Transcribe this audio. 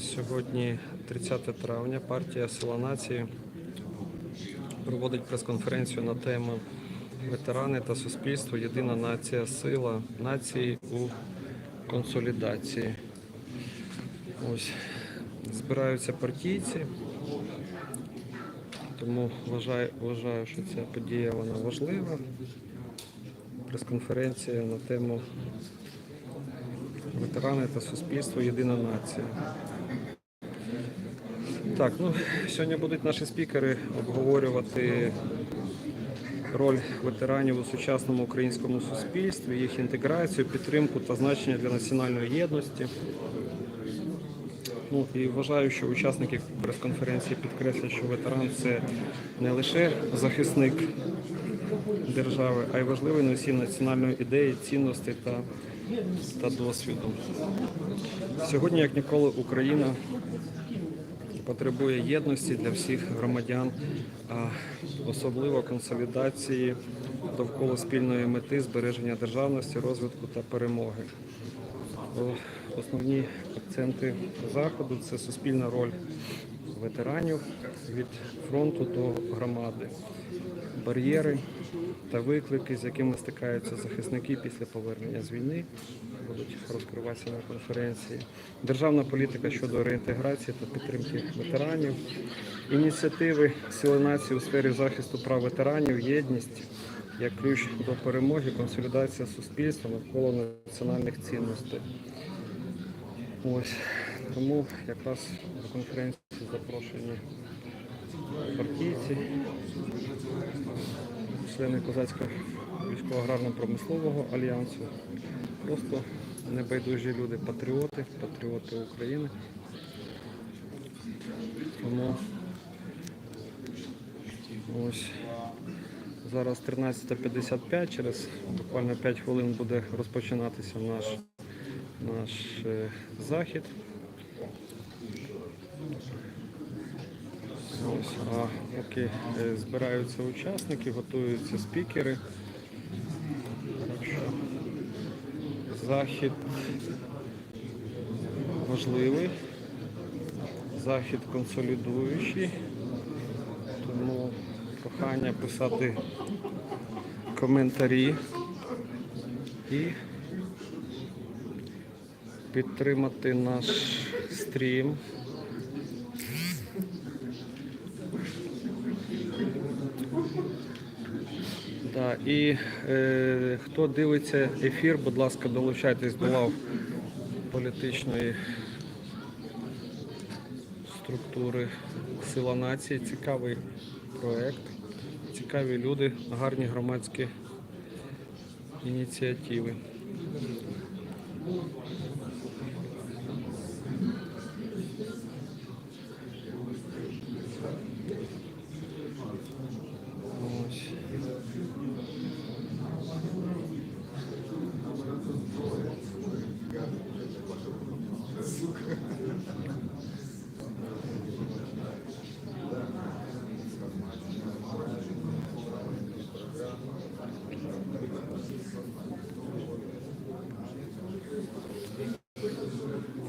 сьогодні 30 травня. Партія Сила Нації проводить прес-конференцію на тему ветерани та суспільство. Єдина нація сила нації у консолідації. Ось збираються партійці, тому вважаю, вважаю, що ця подія вона важлива. Прес-конференція на тему ветерани та суспільство єдина нація. Так, ну сьогодні будуть наші спікери обговорювати роль ветеранів у сучасному українському суспільстві, їх інтеграцію, підтримку та значення для національної єдності. Ну і вважаю, що учасники прес-конференції підкреслять, що ветеран це не лише захисник держави, а й важливий носій національної ідеї, цінностей та, та досвіду. Сьогодні, як ніколи, Україна потребує єдності для всіх громадян, а особливо консолідації довкола спільної мети збереження державності, розвитку та перемоги. Основні акценти заходу це суспільна роль ветеранів від фронту до громади, бар'єри та виклики, з якими стикаються захисники після повернення з війни, будуть розкриватися на конференції, державна політика щодо реінтеграції та підтримки ветеранів, ініціативи Сили нації у сфері захисту прав ветеранів, єдність як ключ до перемоги, консолідація суспільства навколо національних цінностей. Ось. Тому якраз до конференції запрошені партійці, члени Козацького військово-аграрно-промислового альянсу, просто небайдужі люди, патріоти, патріоти України. Тому ось зараз 13.55, через буквально 5 хвилин буде розпочинатися наш наш е, захід. Поки е, збираються учасники, готуються спікери. Захід важливий, захід консолідуючий, тому прохання писати коментарі і підтримати наш стрім. Да, і е, хто дивиться ефір, будь ласка, долучайтесь до лав політичної структури Сила нації. Цікавий проект, цікаві люди, гарні громадські ініціативи.